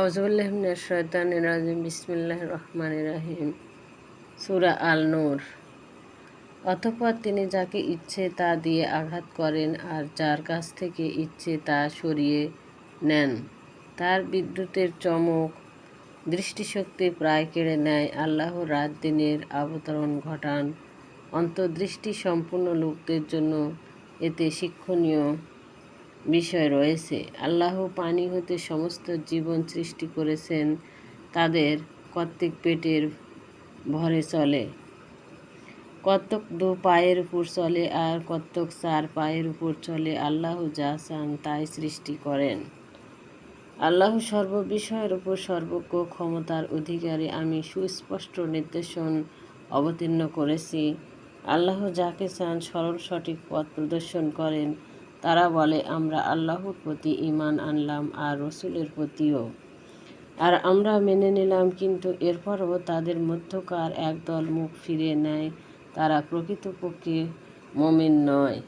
আউজুবিল্লাহিমিনাশাইতানির বিসমিল্লাহ রহমান রাহিম সুরা আল নূর অতঃপর তিনি যাকে ইচ্ছে তা দিয়ে আঘাত করেন আর যার কাছ থেকে ইচ্ছে তা সরিয়ে নেন, তার বিদ্যুতের চমক, দৃষ্টিশক্তি প্রায় কেড়ে নেয় আল্লাহ রাত দিনের অবতরণ ঘটান, অন্তর্দৃষ্টি সম্পূর্ণ লোকদের জন্য এতে শিক্ষণীয়। বিষয় রয়েছে। আল্লাহ পানি হতে সমস্ত জীবন সৃষ্টি করেছেন, তাদের কর্তৃক পেটের ভরে চলে। কত্তক দু পায়ের উপর চলে আর কতক চার পায়ের উপর চলে আল্লাহ যা চান তাই সৃষ্টি করেন। আল্লাহ সর্ববিষয়ের উপর সর্বজ্ঞ ক্ষমতার অধিকারী আমি সুস্পষ্ট নির্দেশন অবতীর্ণ করেছি। আল্লাহ যাকে চান সরল সঠিক পথ প্রদর্শন করেন। তারা বলে, আমরা আল্লাহর প্রতি ইমান আনলাম আর রসুলের প্রতিও। আর আমরা মেনে নিলাম, কিন্তু এরপরও তাদের মধ্যকার একদল মুখ ফিরে নেয়। তারা প্রকৃতপক্ষে মমিন নয়।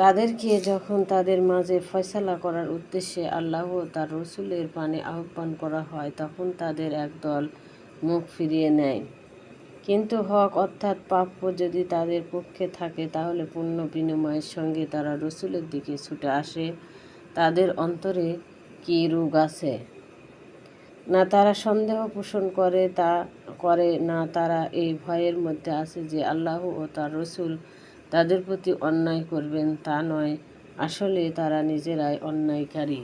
তাদেরকে যখন তাদের মাঝে ফয়সালা করার উদ্দেশ্যে আল্লাহ তার রসুলের পানে আহ্বান করা হয়, তখন তাদের একদল মুখ ফিরিয়ে নেয়। কিন্তু হক অর্থাৎ প্রাপ্য যদি তাদের পক্ষে থাকে, তাহলে পূর্ণ বিনিময়ের সঙ্গে তারা রসুলের দিকে ছুটে আসে। তাদের অন্তরে কি রোগ আছে? না তারা সন্দেহ পোষণ করে তা করে, না তারা এই ভয়ের মধ্যে আছে যে আল্লাহ ও তার রসুল তাদের প্রতি অন্যায় করবেন। তা নয়, আসলে তারা নিজেরাই অন্যায়কারী।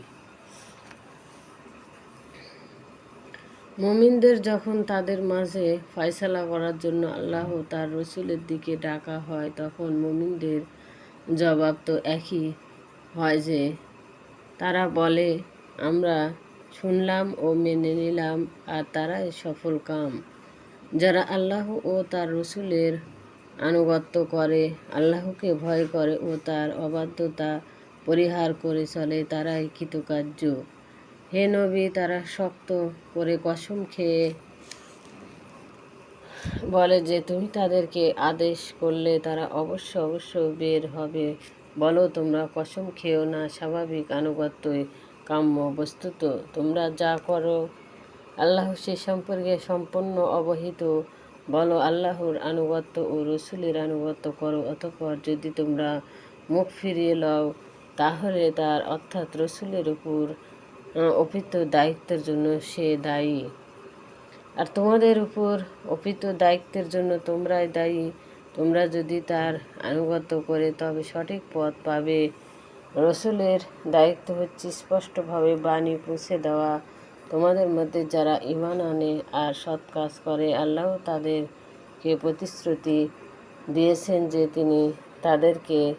মুমিনদের যখন তাদের মাঝে ফয়সালা করার জন্য আল্লাহ তার রসুলের দিকে ডাকা হয়, তখন মুমিনদের জবাব তো একই হয় যে, তারা বলে, আমরা শুনলাম ও মেনে নিলাম আর তারাই সফল কাম। যারা আল্লাহ ও তার রসুলের আনুগত্য করে, আল্লাহকে ভয় করে ও তার অবাধ্যতা পরিহার করে চলে, তারাই কৃতকার্য। হে নবী, তারা শক্ত করে কসম খেয়ে বলে যে, তুমি তাদেরকে আদেশ করলে তারা অবশ্য অবশ্য বের হবে। বলো, তোমরা কসম খেও না, স্বাভাবিক আনুগত্যই কাম্য বস্তুত। তোমরা যা করো, আল্লাহ সে সম্পর্কে সম্পূর্ণ অবহিত। বলো, আল্লাহর আনুগত্য ও রসুলের আনুগত্য করো, অতঃপর যদি তোমরা মুখ ফিরিয়ে লও, তাহলে তার অর্থাৎ রসুলের উপর অপিত দায়িত্বের জন্য সে দায়ী। আর তোমাদের উপর অপিত দায়িত্বের জন্য তোমরাই দায়ী। তোমরা যদি তার আনুগত্য করে, তবে সঠিক পথ পাবে। রসুলের দায়িত্ব হচ্ছে স্পষ্টভাবে বাণী পৌঁছে দেওয়া। তোমাদের মধ্যে যারা ইমান আনে আর সৎ কাজ করে, আল্লাহ তাদেরকে প্রতিশ্রুতি দিয়েছেন যে তিনি তাদেরকে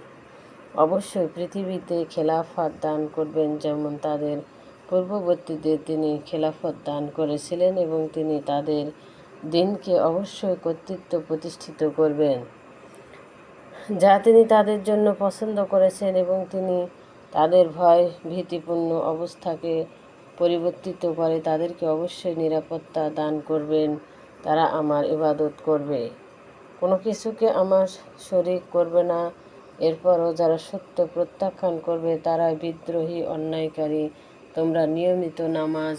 অবশ্যই পৃথিবীতে খেলাফত দান করবেন যেমন তাদের পূর্ববর্তীদের তিনি খেলাফত দান করেছিলেন এবং তিনি তাদের দিনকে অবশ্যই কর্তৃত্ব প্রতিষ্ঠিত করবেন, যা তিনি তাদের জন্য পছন্দ করেছেন এবং তিনি তাদের ভয় ভীতিপূর্ণ অবস্থাকে পরিবর্তিত করে তাদেরকে অবশ্যই নিরাপত্তা দান করবেন, তারা আমার ইবাদত করবে। কোনো কিছুকে আমার শরিক করবে না, এরপরও যারা সত্য প্রত্যাখ্যান করবে তারা বিদ্রোহী, অন্যায়কারী তোমরা নিয়মিত নামাজ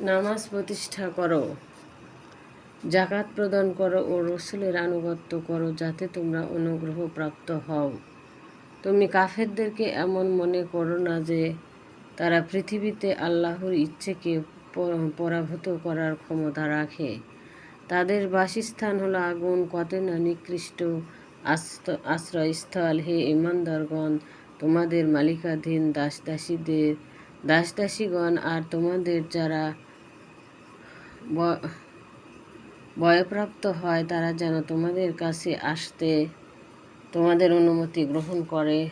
নামাজ প্রতিষ্ঠা করো জাকাত প্রদান করো ও রসুলের আনুগত্য করো যাতে তোমরা অনুগ্রহ প্রাপ্ত হও। তুমি কাফেরদেরকে এমন মনে করো না যে তারা পৃথিবীতে আল্লাহর ইচ্ছেকে পরাভূত করার ক্ষমতা রাখে। তাদের বাসস্থান হলো আগুন কত না নিকৃষ্ট আশ্রয়স্থল হে ইমানদারগণ তোমাদের মালিকাধীন দাসদাসীদের দাসদাসীগণ আর তোমাদের যারা বয়প্রাপ্ত হয়, তারা যেন তোমাদের কাছে আসতে তোমাদের অনুমতি গ্রহণ করে।